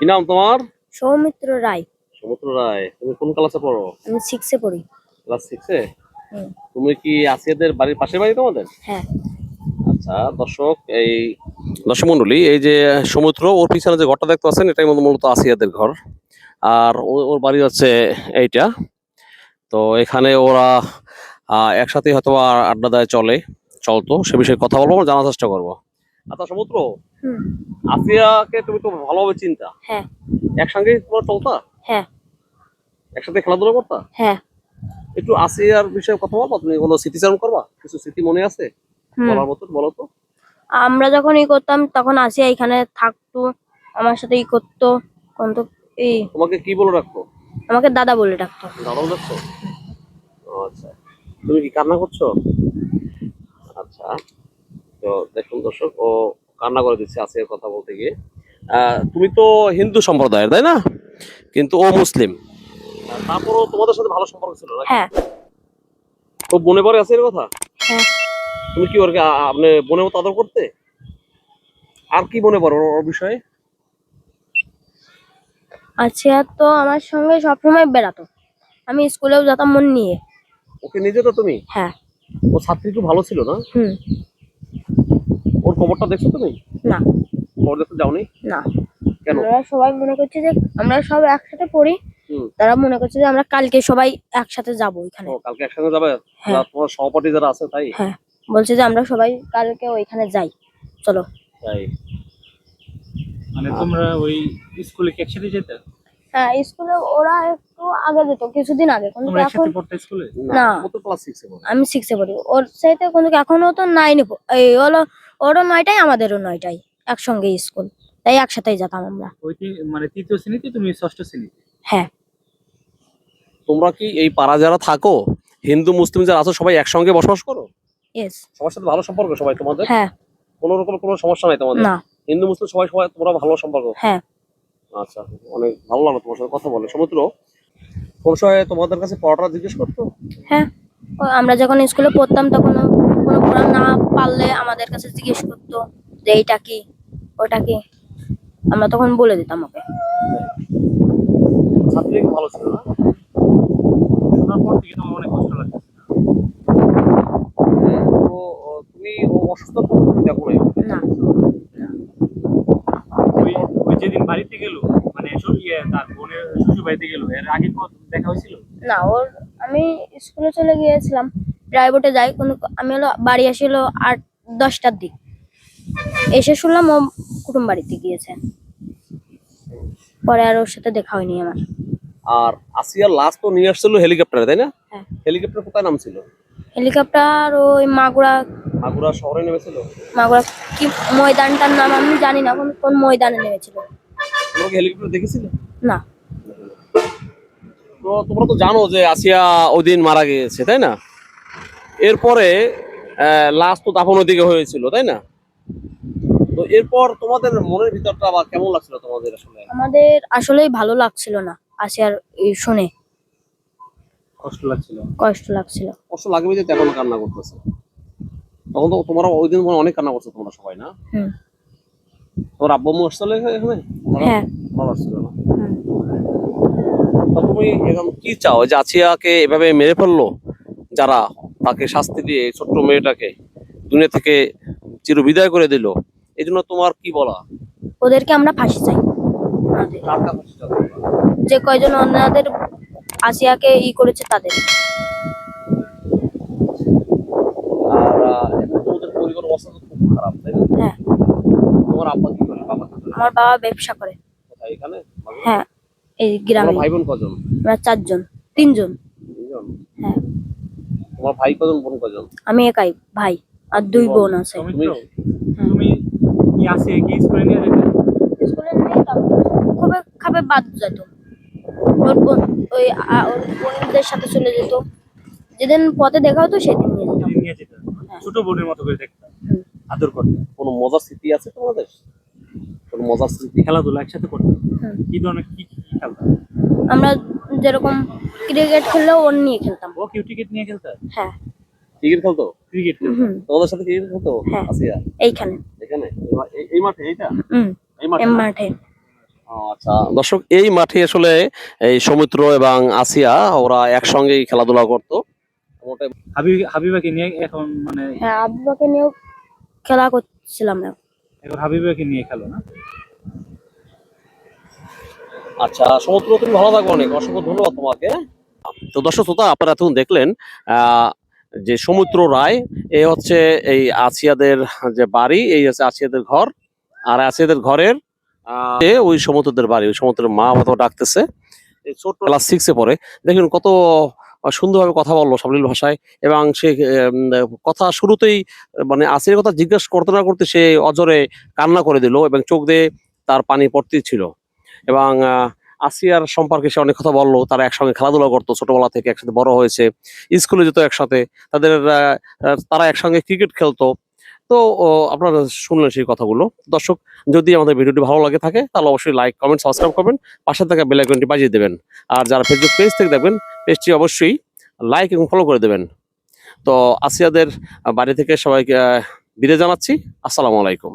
কি নাম তোমার? সৌমিত্র রায়। সমুদ্র রায় তুমি কোন ক্লাসে পড়ো? আমি সিক্সে পড়ি। ক্লাস সিক্সে তুমি কি আসিয়াদের বাড়ির পাশে বাড়ি তোমাদের? হ্যাঁ। আচ্ছা দর্শক এই দর্শক মন্ডলী এই যে সমুদ্র ওর পিছনে যে ঘরটা দেখতে পাচ্ছেন এটাই মূলত- মূলত আসিয়াদের ঘর। আর ওর বাড়ি হচ্ছে এইটা। তো এখানে ওরা একসাথে হয়তো আড্ডা দেয় চলে। চলতো সে বিষয়ে কথা বলব জানার চেষ্টা করব। আচ্ছা সমুদ্র? আসিয়াকে তুমি তো ভালোভাবে চিন্তা? হ্যাঁ। একসঙ্গে তোমার চলতা? হ্যাঁ। একসাথে খেলাধুলা করতা? হ্যাঁ। একটু আসিয়ার বিষয়ে কথা বলবা? তুমি কোনো স্মৃতিচারণ করবা? কিছু স্মৃতি মনে আছে? বলার মতো বলো তো। আমরা যখন ই করতাম তখন আসিয়া এখানে থাকতো আমার সাথে ই করতো কোন তো এই তোমাকে কি বলে রাখতো? আমাকে দাদা বলে ডাকতো। দাদাও দেখছ ও আচ্ছা। তুমি কি কান্না করছ? আচ্ছা। তো দেখুন দর্শক ও কান্না করে দিচ্ছে আসিয়ার কথা বলতে গিয়ে। আহ, তুমি তো হিন্দু সম্প্রদায়ের তাই না? কিন্তু ও মুসলিম। তারপরও তোমাদের সাথে ভালো সম্পর্ক ছিল না হ্যাঁ। খুব মনে পড়ে আসিয়ার কথা? হ্যাঁ। তুমি কি ওর আপনি মনে মতো আদর করতে? আর কি মনে পড়ে ওর- বিষয়ে? আসিয়া তো আমার সঙ্গে সবসময় বেড়াতো। আমি স্কুলেও যেতাম মন নিয়ে। ওকে নিজে তো তুমি? হ্যাঁ। ও ছাত্রী একটু ভালো ছিল না? হুম। ওর খবরটা দেখছ তুমি? না। খবর দেখতে যাওনি? না। কেন? আমরা সবাই মনে করছি যে আমরা সব একসাথে পড়ি। তারা মনে করছে যে আমরা কালকে সবাই একসাথে যাব ওইখানে। ও কালকে একসঙ্গে যাবে? হ্যাঁ। তোমার সহপাঠী যারা আছে তাই? হ্যাঁ। বলছে যে আমরা সবাই কালকে ওইখানে যাই। চলো। তাই। মানে তোমরা ওই স্কুলে কি একসাথে যেতে? হ্যাঁ স্কুলে ওরা একটু আগে যেত কিছুদিন আগে। কিন্তু এখন একসাথে না। আমি সিক্সে পড়ি। ওর সাথে কিন্তু এখনও তো নাইনে এই হলো ওরও নয়টাই আমাদেরও নয়টাই একসঙ্গে স্কুল। তাই একসাথেই যেতাম আমরা। ওই তি- মানে তৃতীয় শ্রেণীতে তুমি ষষ্ঠ শ্রেণীতে? হ্যাঁ। তোমরা কি এই পাড়া যারা থাকো হিন্দু মুসলিম যারা আছো সবাই একসঙ্গে বসবাস করো? ইয়েস সবার সাথে ভালো সম্পর্ক সবাই তোমাদের? হ্যাঁ। কোনো রকম কোনো সমস্যা নাই তোমাদের? না। হিন্দু মুসলিম সবাই সবাই তোমরা ভালো সম্পর্ক? হ্যাঁ। আচ্ছা অনেক ভালো লাগল তোমার সাথে কথা বলে। সমুদ্র কোন সময় তোমাদের কাছে পড়াটা জিজ্ঞেস করতো? হ্যাঁ। ও আমরা যখন স্কুলে পড়তাম তখন ও কোনো পড়া না পারলে আমাদের কাছে জিজ্ঞেস করতো যে এইটা কি ওটা কি? আমরা তখন বলে দিতাম ওকে। ছাত্রী ভালো ছিল না? শোনার পর থেকে তোমার অনেক কষ্ট লাগছে। তো তুমি ও অসুস্থ তখন তুমি দেখো না। ওই ওই যেদিন বাড়িতে গেল মানে ইয়ে তার বোনের শ্বশুর বাড়িতে গেল এর আগে দেখা হয়েছিল? না ওর আমি স্কুলে চলে গিয়েছিলাম। প্রাইভেটে যাই কিন্তু আমি হলো বাড়ি আসি হলো আট দশটার দিক। এসে শুনলাম ও কুটুম বাড়িতে গিয়েছে। পরে আর ওর সাথে দেখা হয়নি আমার। আর আসিয়ার লাস্ট তো নিয়ে আসছিল হেলিকপ্টারে তাই না? হেলিকপ্টার কোথায় নামছিল? হেলিকপ্টার ওই মাগুরা মাগুরা শহরে নেমেছিল? মাগুরা কি ময়দানটার নাম আমি জানি না কোন কোন ময়দানে নেমেছিল। তোমরা কি হেলিকপ্টার দেখেছিলে? না। তো তোমরা তো জানো যে আসিয়া ওই দিন মারা গিয়েছে তাই না? এরপরে লাস্ট তো দাফন ওদিকে হয়েছিল তাই না? তো এরপর তোমাদের মনের ভিতরটা বা কেমন লাগছিল তোমাদের আসলে? আমাদের আসলেই ভালো লাগছিল না আসিয়ার এই শুনে। কষ্ট লাগছিল? কষ্ট লাগছিল। কষ্ট লাগবে যে তেমন কান্না করতেছে। তখন তো তোমরা ওই দিন মনে অনেক কান্না করছ তোমরা সবাই না? তোমার আব্বু আম্মু আসছিল এখানে? হ্যাঁ। ভালো আসছিল না। তুমি এখন কি চাও? যে আছিয়াকে এভাবে মেরে ফেলল যারা তাকে শাস্তি দিয়ে ছোট্ট মেয়েটাকে দুনিয়া থেকে চির বিদায় করে দিল। এই জন্য তোমার কি বলা? ওদেরকে আমরা ফাঁসি চাই? যে কয়জন ওনাদের আসিয়াকে ই করেছে তাদের। হ্যাঁ। আমার বাবা ব্যবসা করে। হ্যাঁ এই গ্রামে। ভাই বোন কজন? আমরা চারজন তিনজন? হ্যাঁ তোমার ভাই কজন বোন কজন? আমি একাই ভাই আর দুই বোন। আছে। হ্যাঁ। তুমি? কি আসে কি স্কুলে নিয়ে যেতে? স্কুলে নিয়ে যেতাম। খুবই খাবে বাদ যেত। ওর বোন ওই ওর বোনদের সাথে চলে যেত। যেদিন পথে দেখা হতো সেদিন নিয়ে যেতাম। সেদিন নিয়ে যেতে ছোট বোনের মতো করে দেখতাম। আদর করতে কোনো মজার স্মৃতি আছে তোমাদের? কোনো মজার স্মৃতি খেলাধুলা একসাথে করতাম কি ধরনের কি খেলতাম আমরা যেরকম ক্রিকেট খেললেও ওর নিয়ে খেলতাম। ও কিউ টিকিট নিয়ে খেলতে? হ্যাঁ। ক্রিকেট খেলতো? ক্রিকেট হুম। তোমাদের সাথে ক্রিকেট খেলতো? হ্যাঁ। আসিয়া? এইখানে। এখানে? এই এই- এই মাঠে এইটা? হুম। এই মাঠে আচ্ছা। দর্শক এই মাঠে আসলে এই সৌমিত্র এবং আসিয়া ওরা একসঙ্গেই খেলাধুলা করতো। হাবিবাকে নিয়ে এখন মানে হ্যাঁ হাবিবাকে নিয়েও খেলা করছিলাম। হাবিবাকে নিয়ে খেলো না। আচ্ছা সমুদ্র তুমি ভালো অনেক। অসংখ্য ধন্যবাদ তোমাকে। তো দর্শক শ্রোতা, আপনারা দেখলেন যে সমুদ্র রায়, এ হচ্ছে এই আসিয়াদের যে বাড়ি, এই হচ্ছে আসিয়াদের ঘর, আর আসিয়াদের ঘরের ওই সমুদ্রদের বাড়ি, ওই সমুদ্রের মা মতো ডাকতেছে। ছোট্ট ক্লাস সিক্সে পরে দেখুন কত সুন্দরভাবে কথা বলল সাবলীল ভাষায় এবং সে কথা শুরুতেই মানে আসির কথা জিজ্ঞেস করতে না করতে সে অজরে কান্না করে দিল এবং চোখ দিয়ে তার পানি পড়তেই ছিল। এবং আসিয়ার সম্পর্কে সে অনেক কথা বলল, তারা একসঙ্গে খেলাধুলা করতো, ছোটবেলা থেকে একসাথে বড় হয়েছে, স্কুলে যেত একসাথে, তাদের তারা একসঙ্গে ক্রিকেট খেলতো। তো আপনারা শুনলেন সেই কথাগুলো। দর্শক, যদি আমাদের ভিডিওটি ভালো লাগে থাকে, তাহলে অবশ্যই লাইক কমেন্ট সাবস্ক্রাইব করবেন। পাশে থাকা বেলাইকনটি বাজিয়ে দেবেন। আর যারা ফেসবুক পেজ থেকে দেখবেন পেজটি অবশ্যই লাইক এবং ফলো করে দেবেন। তো, আসিয়াদের বাড়ি থেকে সবাইকে বিদায় জানাচ্ছি। আসসালামু আলাইকুম।